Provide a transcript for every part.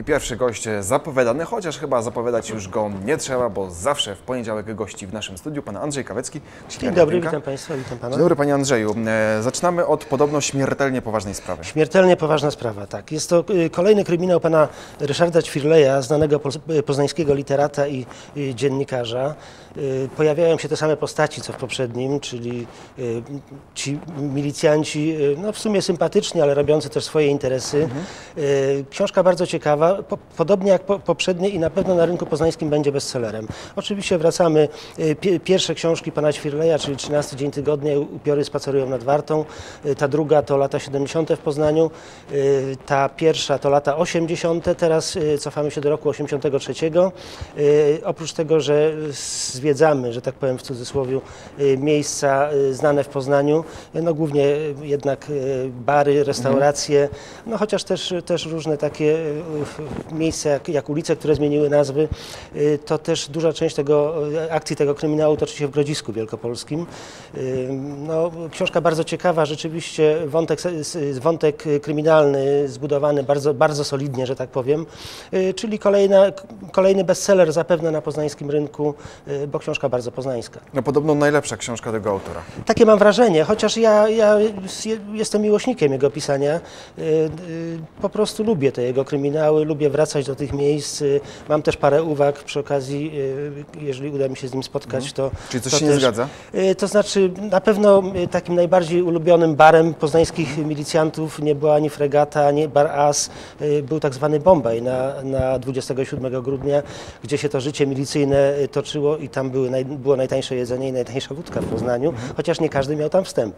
I pierwszy gość zapowiadany, chociaż chyba zapowiadać już go nie trzeba, bo zawsze w poniedziałek gości w naszym studiu pan Andrzej Kawecki. Dzień dobry, witam Państwa, witam Pana. Dzień dobry Panie Andrzeju. E, Zaczynamy od podobno śmiertelnie poważnej sprawy. Śmiertelnie poważna sprawa, tak. Jest to y, kolejny kryminał pana Ryszarda Ćwirleja, znanego poznańskiego literata i dziennikarza. Pojawiają się te same postaci, co w poprzednim, czyli ci milicjanci, no w sumie sympatyczni, ale robiący też swoje interesy. Y, Książka bardzo ciekawa, po, podobnie jak po, poprzednie i na pewno na rynku poznańskim będzie bestsellerem. Oczywiście wracamy, y, pie, pierwsze książki pana Ćwirleja, czyli 13 dzień tygodnia, Upiory spacerują nad Wartą. Y, Ta druga to lata 70. w Poznaniu, y, ta pierwsza to lata 80. Teraz cofamy się do roku 83. Y, Oprócz tego, że zwiedzamy, że tak powiem w cudzysłowie, miejsca znane w Poznaniu, no głównie jednak bary, restauracje, no chociaż też, też różne takie miejsca jak, jak ulice, które zmieniły nazwy, y, to też duża część tego, y, akcji tego kryminału toczy się w Grodzisku Wielkopolskim. Y, No, książka bardzo ciekawa, rzeczywiście wątek, wątek kryminalny zbudowany bardzo, bardzo solidnie, że tak powiem, czyli kolejna, kolejny bestseller zapewne na poznańskim rynku, bo książka bardzo poznańska. No podobno najlepsza książka tego autora. Takie mam wrażenie, chociaż ja, ja je- jestem miłośnikiem jego pisania. Po prostu lubię te jego kryminały, lubię wracać do tych miejsc. Mam też parę uwag przy okazji, y, jeżeli uda mi się z nim spotkać, to. Czyli coś to się nie też- zgadza? Y, To znaczy, na pewno y, takim najbardziej ulubionym barem poznańskich milicjantów nie była ani fregata, ani bar As. Był tak zwany Bombaj na, na 27 grudnia, gdzie się to życie milicyjne toczyło i tam były naj, było najtańsze jedzenie i najtańsza wódka w Poznaniu, chociaż nie każdy miał tam wstęp.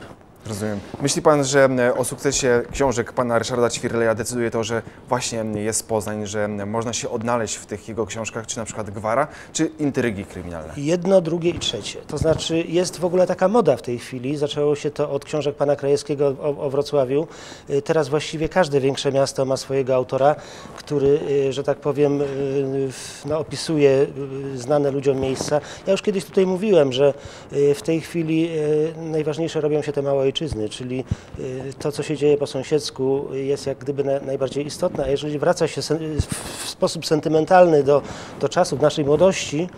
Rozumiem. Myśli Pan, że e, o sukcesie książek Pana Ryszarda Ćwirleja decyduje to, że właśnie jest Poznań, że można się odnaleźć w tych jego książkach, czy na przykład gwara, czy intrygi kryminalne? Jedno, drugie i trzecie. To znaczy jest w ogóle taka moda w tej chwili. Zaczęło się to od książek pana Krajewskiego o, o Wrocławiu. Y, Teraz właściwie każde większe miasto ma swojego autora, który, y, że tak powiem, y, no, opisuje znane ludziom miejsca. Ja już kiedyś tutaj mówiłem, że w tej chwili najważniejsze robią się te małe ojczyzny, czyli y, to, co się dzieje po sąsiedzku jest jak gdyby na, najbardziej istotne. A jeżeli wraca się w, sposób sentymentalny do, do czasów naszej młodości,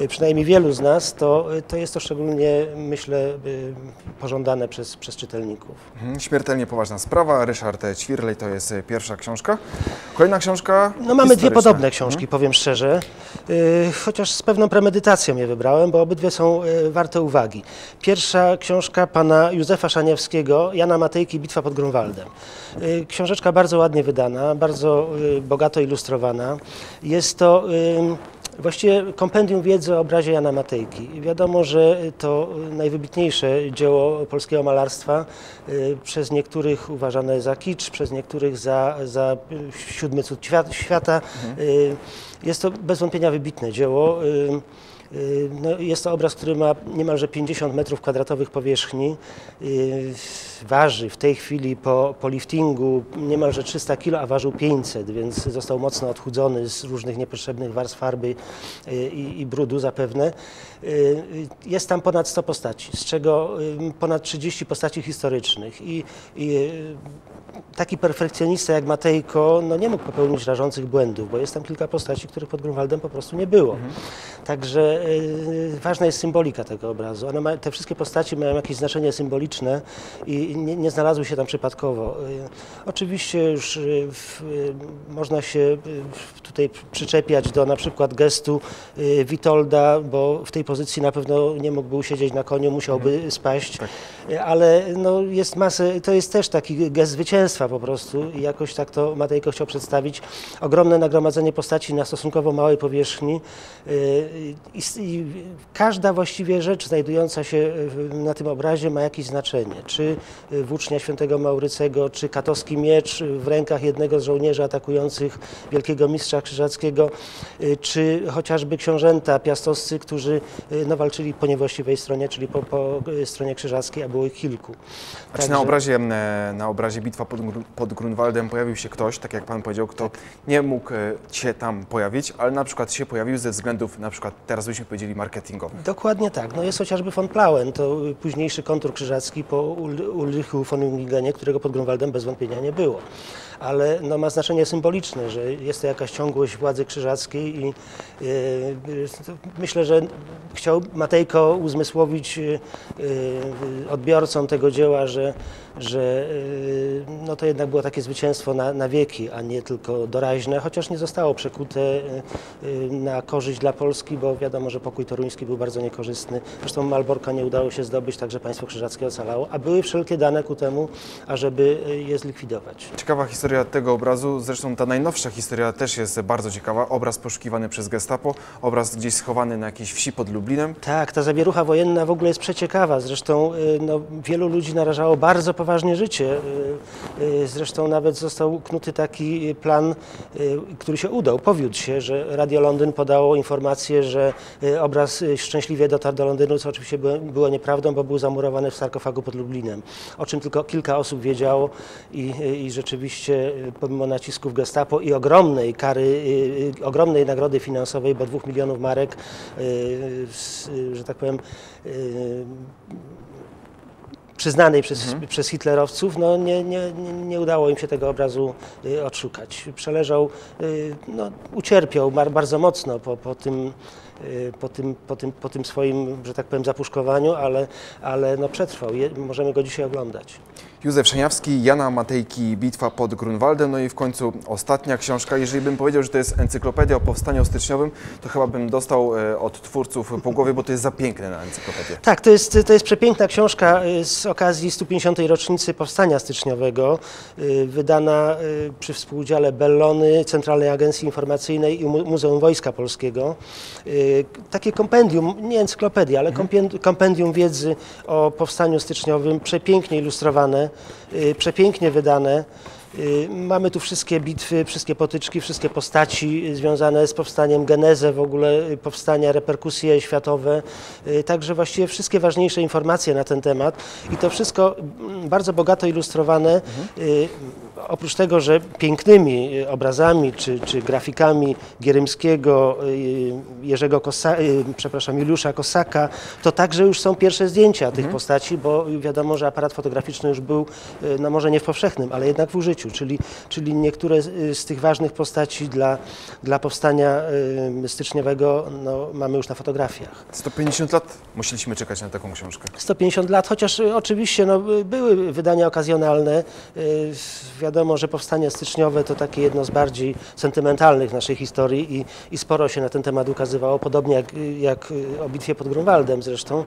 y, przynajmniej wielu z nas, to, y, to jest to szczególnie, myślę, pożądane przez, przez czytelników. Mhm. Śmiertelnie poważna sprawa. Ryszard Ćwirlej to jest pierwsza książka. Kolejna książka No mamy dwie podobne książki, powiem szczerze, chociaż z pewną premedytacją je wybrałem, bo obydwie są warte uwagi. Pierwsza książka pana Józefa Jana Matejki, Bitwa pod Grunwaldem. Y, Książeczka bardzo ładnie wydana, bardzo y, bogato ilustrowana. Jest to y, Właściwie kompendium wiedzy o obrazie Jana Matejki. Wiadomo, że to najwybitniejsze dzieło polskiego malarstwa, przez niektórych uważane za kicz, przez niektórych za, za siódmy cud świat- świata. Y, Jest to bez wątpienia wybitne dzieło. Y, No, jest to obraz, który ma niemalże 50 metrów kwadratowych powierzchni. Y, Waży w tej chwili po, po liftingu niemalże 300 kg, a ważył 500, więc został mocno odchudzony z różnych niepotrzebnych warstw farby y, i, i brudu zapewne. Jest tam ponad 100 postaci, z czego ponad 30 postaci historycznych. I, i taki perfekcjonista jak Matejko no nie mógł popełnić rażących błędów, bo jest tam kilka postaci, których pod Grunwaldem po prostu nie było. Także y, ważna jest symbolika tego obrazu. Ma, te wszystkie postaci mają jakieś znaczenie symboliczne i nie, nie znalazły się tam przypadkowo. Y, oczywiście już y, w, można się tutaj przyczepiać do na przykład gestu Witolda, bo w tej pozycji na pewno nie mógłby usiedzieć na koniu, musiałby spaść, Y, ale no, jest masę, to jest też taki gest zwycięstwa po prostu i jakoś tak to Matejko chciał przedstawić. Ogromne nagromadzenie postaci na stosunkowo małej powierzchni i, i każda właściwie rzecz znajdująca się w- na tym obrazie ma jakieś znaczenie. Czy y, włócznia świętego Maurycego, czy katowski miecz w rękach jednego z żołnierzy atakujących wielkiego mistrza krzyżackiego, czy chociażby książęta piastowscy, którzy no, walczyli po niewłaściwej stronie, czyli po, po stronie krzyżackiej, a było ich kilku. A czy na obrazie, e, na obrazie Bitwa pod pod Grunwaldem pojawił się ktoś, tak jak Pan powiedział, kto nie mógł e, się tam pojawić, ale na przykład się pojawił ze względów, na przykład teraz byśmy powiedzieli marketingowych. Dokładnie tak. No jest chociażby von Plauen, to późniejszy kontur krzyżacki po Ul- Ulrichu von Jungingenie, którego pod Grunwaldem bez wątpienia nie było. Ale no, ma znaczenie symboliczne, że jest to jakaś ciągłość władzy krzyżackiej i to myślę, że chciał Matejko uzmysłowić y, odbiorcom tego dzieła, że, że no, to jednak było takie zwycięstwo na, na wieki, a nie tylko doraźne, chociaż nie zostało przekute na korzyść dla Polski, bo wiadomo, że pokój toruński był bardzo niekorzystny. Zresztą Malborka nie udało się zdobyć, także państwo krzyżackie ocalało, a były wszelkie dane ku temu, ażeby je zlikwidować. Ciekawa historia tego obrazu, zresztą ta najnowsza historia też jest bardzo ciekawa. Obraz poszukiwany przez gestapo, obraz gdzieś schowany na jakiejś wsi pod Lublinem. Tak, ta zawierucha wojenna w ogóle jest przeciekawa. Zresztą y, no, wielu ludzi narażało bardzo poważnie życie. Y, y, Zresztą nawet został knuty taki plan, który się udał, powiódł się, że Radio Londyn podało informację, że obraz szczęśliwie dotarł do Londynu, co oczywiście było, nieprawdą, bo był zamurowany w sarkofagu pod Lublinem. O czym tylko kilka osób wiedziało i, i rzeczywiście pomimo nacisków gestapo i ogromnej kary, y, y, ogromnej nagrody finansowej, bo dwóch milionów marek, y, że tak powiem, przyznanej przez, przez hitlerowców, no nie, nie, nie- udało im się tego obrazu odszukać. Przeleżał, no, ucierpiał bar, bardzo mocno po, po, tym, po, tym, po, tym, po tym swoim, że tak powiem, zapuszkowaniu, ale, ale no, przetrwał. Je, możemy go dzisiaj oglądać. Józef Szeniawski, Jana Matejki, Bitwa pod Grunwaldem, no i w końcu ostatnia książka. Jeżeli bym powiedział, że to jest encyklopedia o powstaniu styczniowym, to chyba bym dostał e, od twórców po głowie, bo to jest za piękne na encyklopedię. Tak, to jest, to jest przepiękna książka y, z okazji 150. rocznicy Powstania Styczniowego, y, wydana y, przy współudziale Bellony, Centralnej Agencji Informacyjnej i Mu- Muzeum Wojska Polskiego. Y, Takie kompendium, nie encyklopedia, ale kompien- kompendium wiedzy o Powstaniu Styczniowym, przepięknie ilustrowane, y, przepięknie wydane. Y, Mamy tu wszystkie bitwy, wszystkie potyczki, wszystkie postaci związane z powstaniem, genezę w ogóle powstania, reperkusje światowe, także właściwie wszystkie ważniejsze informacje na ten temat i to wszystko mm, bardzo bogato ilustrowane. y, Oprócz tego, że pięknymi y, obrazami czy, czy grafikami Gierymskiego, y, Jerzego Kosa, y, przepraszam, Juliusza Kosaka, to także już są pierwsze zdjęcia tych postaci, bo wiadomo, że aparat fotograficzny już był, no może nie w powszechnym, ale jednak w użyciu, czyli, czyli niektóre z, tych ważnych postaci dla, dla powstania styczniowego no, mamy już na fotografiach. 150 lat musieliśmy czekać na taką książkę. 150 lat, chociaż oczywiście no, były wydania okazjonalne. Y, Wiadomo, że powstanie styczniowe to takie jedno z bardziej sentymentalnych naszej historii i, i sporo się na ten temat ukazywało, podobnie jak, jak o bitwie pod Grunwaldem zresztą.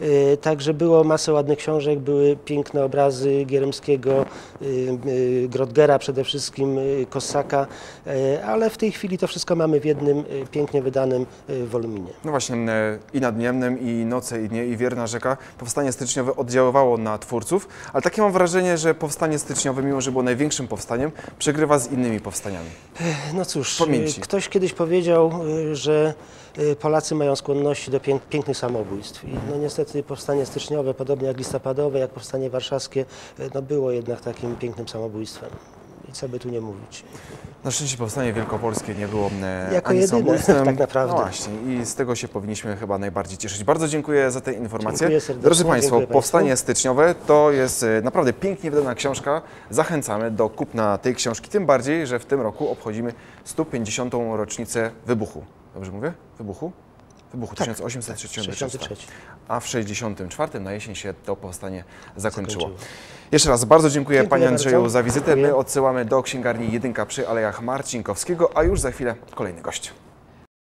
Y, Także było masę ładnych książek, były piękne obrazy Gierymskiego, y, y, Grodgera przede wszystkim, Kossaka, ale w tej chwili to wszystko mamy w jednym pięknie wydanym woluminie. No właśnie, i Nadniemnem, i Noce, i Dnie, i Wierna Rzeka. Powstanie styczniowe oddziaływało na twórców, ale takie mam wrażenie, że powstanie styczniowe, mimo że było największym powstaniem, przegrywa z innymi powstaniami. No cóż, Pamięci. y, ktoś kiedyś powiedział, y, że y, Polacy mają skłonności do pięk, pięknych samobójstw. I no niestety powstanie styczniowe, podobnie jak listopadowe, jak powstanie warszawskie, no było jednak takim pięknym samobójstwem. I co by tu nie mówić. Na szczęście powstanie wielkopolskie nie było e, Jako ani jedyne, samobójstwem. tak naprawdę. No właśnie, i z tego się powinniśmy chyba najbardziej cieszyć. Bardzo dziękuję za te informacje. Drodzy Państwo, dziękuję państwu. Powstanie styczniowe to jest e, naprawdę pięknie wydana książka. Zachęcamy do kupna tej książki, tym bardziej, że w tym roku obchodzimy 150. rocznicę wybuchu. Dobrze mówię? Wybuchu? Wybuchu Tak, 1863. 63. A w 64 na jesień się to powstanie zakończyło. Zakończyło. Jeszcze raz bardzo dziękuję, Dziękuję Panie Andrzeju bardzo. za wizytę. My odsyłamy do księgarni Jedynka przy Alejach Marcinkowskiego, a już za chwilę kolejny gość.